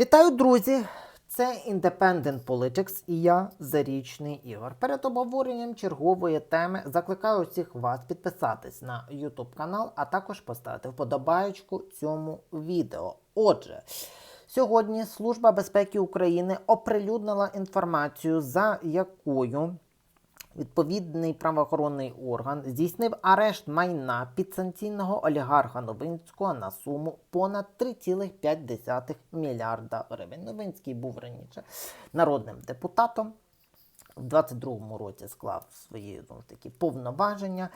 Вітаю, друзі! Це Independent Politics і я Зарічний Ігор. Перед обговоренням чергової теми закликаю усіх вас підписатись на YouTube канал, а також поставити вподобаєчку цьому відео. Отже, сьогодні Служба безпеки України оприлюднила інформацію, за якою Відповідний правоохоронний орган здійснив арешт майна підсанкційного олігарха Новинського на суму понад 3,5 мільярда гривень. Новинський був раніше народним депутатом. В 22-му році склав свої знову ж таки повноваження,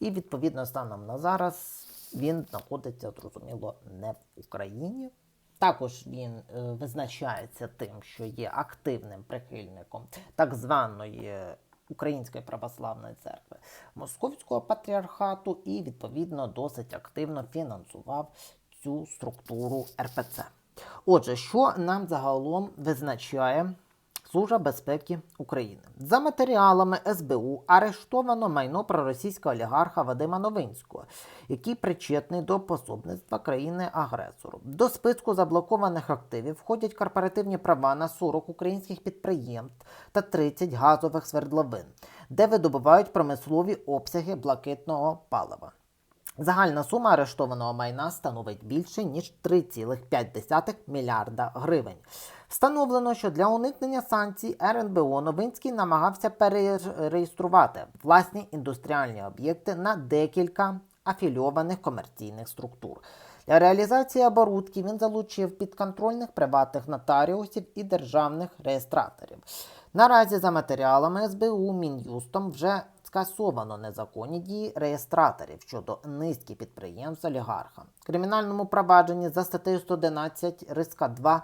і відповідно станом на зараз він знаходиться, зрозуміло, не в Україні. Також він е, визначається тим, що є активним прихильником так званої Української православної церкви Московського патріархату і, відповідно, досить активно фінансував цю структуру РПЦ. Отже, що нам загалом визначає Служба безпеки України? За матеріалами СБУ арештовано майно проросійського олігарха Вадима Новинського, який причетний до пособництва країни-агресору. До списку заблокованих активів входять корпоративні права на 40 українських підприємств та 30 газових свердловин, де видобувають промислові обсяги блакитного палива. Загальна сума арештованого майна становить більше ніж 3,5 мільярда гривень. Встановлено, що для уникнення санкцій РНБО Новинський намагався перереєструвати власні індустріальні об'єкти на декілька афільованих комерційних структур. Для реалізації оборудки він залучив підконтрольних приватних нотаріусів і державних реєстраторів. Наразі за матеріалами СБУ Мін'юстом вже скасовано незаконні дії реєстраторів щодо низки підприємств олігарха. В кримінальному провадженні за статтею 111 риска 2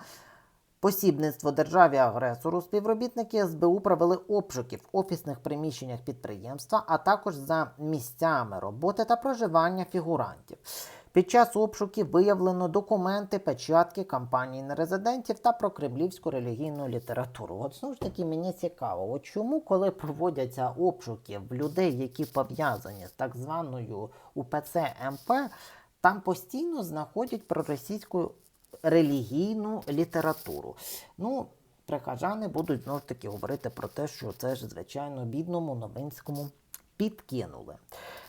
Посібництво державі агресору співробітники СБУ провели обшуки в офісних приміщеннях підприємства, а також за місцями роботи та проживання фігурантів. Під час обшуків виявлено документи, печатки компаній нерезидентів та про кремлівську релігійну літературу. От знову ж таки мені цікаво, от чому, коли проводяться обшуки в людей, які пов'язані з так званою УПЦ МП, там постійно знаходять проросійську релігійну літературу. Ну, прихожани будуть знову ж таки говорити про те, що це ж, звичайно, бідному новинському підкинули.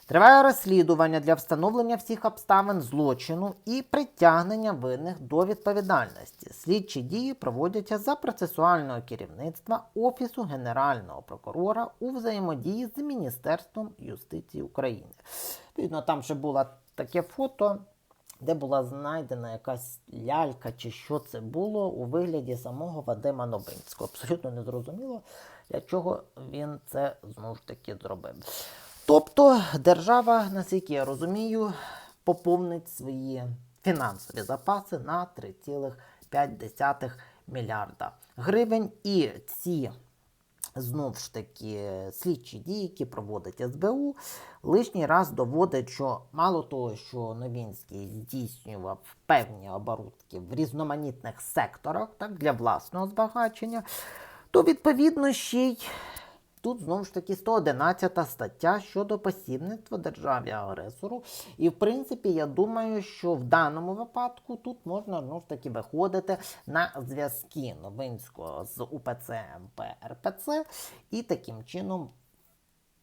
Триває розслідування для встановлення всіх обставин злочину і притягнення винних до відповідальності. Слідчі дії проводяться за процесуального керівництва Офісу Генерального прокурора у взаємодії з Міністерством юстиції України. Відповідно, там ще було таке фото де була знайдена якась лялька чи що це було у вигляді самого Вадима Новинського. Абсолютно не зрозуміло, для чого він це знову ж таки зробив. Тобто держава, наскільки я розумію, поповнить свої фінансові запаси на 3,5 мільярда гривень. І ці Знову ж таки, слідчі дії, які проводить СБУ, лишній раз доводить, що мало того, що Новінський здійснював певні оборудки в різноманітних секторах так, для власного збагачення, то відповідно ще й тут знову ж таки 111 стаття щодо посібництва державі агресору. І в принципі, я думаю, що в даному випадку тут можна знову ж таки виходити на зв'язки Новинського з УПЦ МП РПЦ і таким чином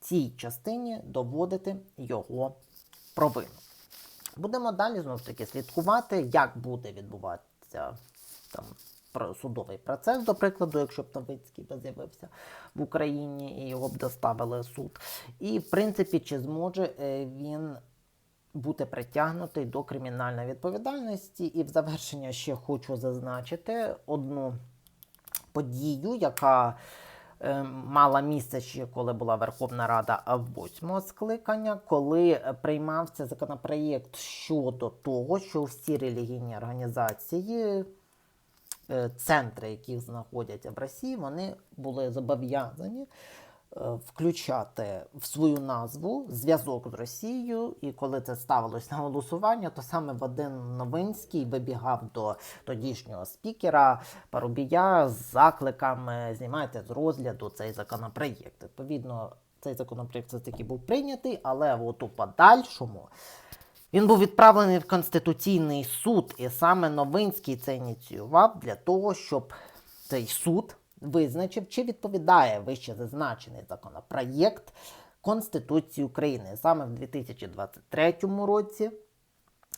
цій частині доводити його провину. Будемо далі знову ж таки слідкувати, як буде відбуватися там судовий процес, до прикладу, якщо б Новицький з'явився в Україні і його б доставили суд. І, в принципі, чи зможе е, він бути притягнутий до кримінальної відповідальності. І в завершення ще хочу зазначити одну подію, яка е, мала місце ще коли була Верховна Рада восьмого скликання, коли приймався законопроєкт щодо того, що всі релігійні організації центри, які знаходяться в Росії, вони були зобов'язані е, включати в свою назву зв'язок з Росією. І коли це ставилось на голосування, то саме Вадим Новинський вибігав до тодішнього спікера Парубія з закликами знімайте з розгляду цей законопроєкт. Відповідно, цей законопроєкт все таки був прийнятий, але от у подальшому Він був відправлений в Конституційний суд, і саме Новинський це ініціював для того, щоб цей суд визначив, чи відповідає вище зазначений законопроєкт Конституції України. Саме в 2023 році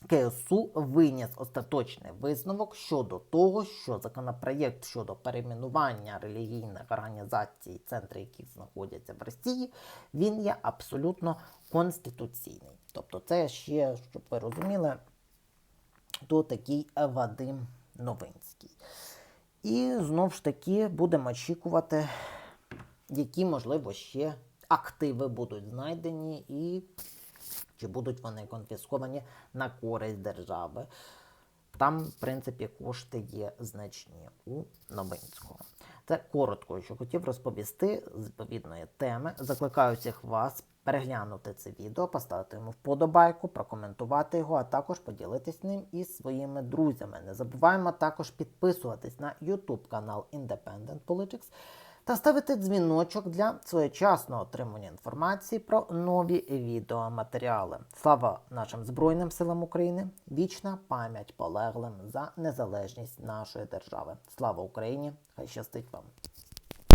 КСУ виніс остаточний висновок щодо того, що законопроєкт щодо перейменування релігійних організацій, центри яких знаходяться в Росії, він є абсолютно конституційний. Тобто, це ще, щоб ви розуміли, то такий Вадим Новинський. І знов ж таки будемо очікувати, які, можливо, ще активи будуть знайдені і чи будуть вони конфісковані на користь держави. Там, в принципі, кошти є значні у Новинського. Це коротко, що хотів розповісти з відповідної теми. Закликаю всіх вас переглянути це відео, поставити йому вподобайку, прокоментувати його, а також поділитись ним із своїми друзями. Не забуваємо також підписуватись на YouTube канал Independent Politics та ставити дзвіночок для своєчасного отримання інформації про нові відеоматеріали. Слава нашим Збройним силам України! Вічна пам'ять полеглим за незалежність нашої держави. Слава Україні! Хай щастить вам!